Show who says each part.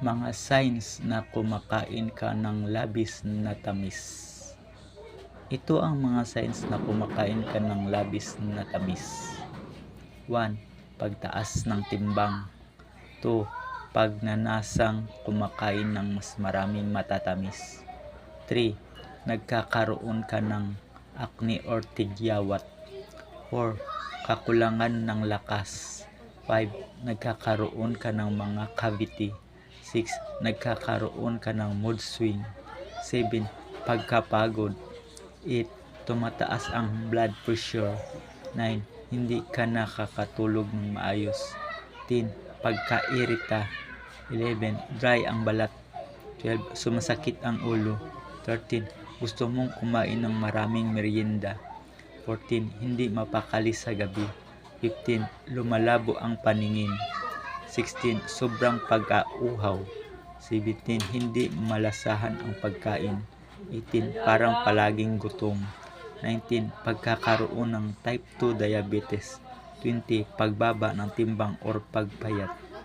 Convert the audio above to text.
Speaker 1: Mga signs na kumakain ka ng labis na tamis. Ito ang mga signs na kumakain ka ng labis na tamis. 1. Pagtaas ng timbang. 2. Pagnanasang kumakain ng mas maraming matatamis. 3. Nagkakaroon ka ng acne or tigyawat. 4. Kakulangan ng lakas. 5. Nagkakaroon ka ng mga cavity. 6. Nagkakaroon ka ng mood swing. 7. Pagkapagod. 8. Tumataas ang blood pressure. 9. Hindi ka nakakatulog ng maayos. 10. Pagkairita. 11. Dry ang balat. 12. Sumasakit ang ulo. 13. Gusto mong kumain ng maraming merienda. 14. Hindi mapakali sa gabi. 15. Lumalabo ang paningin. 16. Sobrang pagkauhaw. 17. Hindi malasahan ang pagkain. 18. Parang palaging gutom. 19. Pagkakaroon ng type 2 diabetes. 20. Pagbaba ng timbang or pagpayat.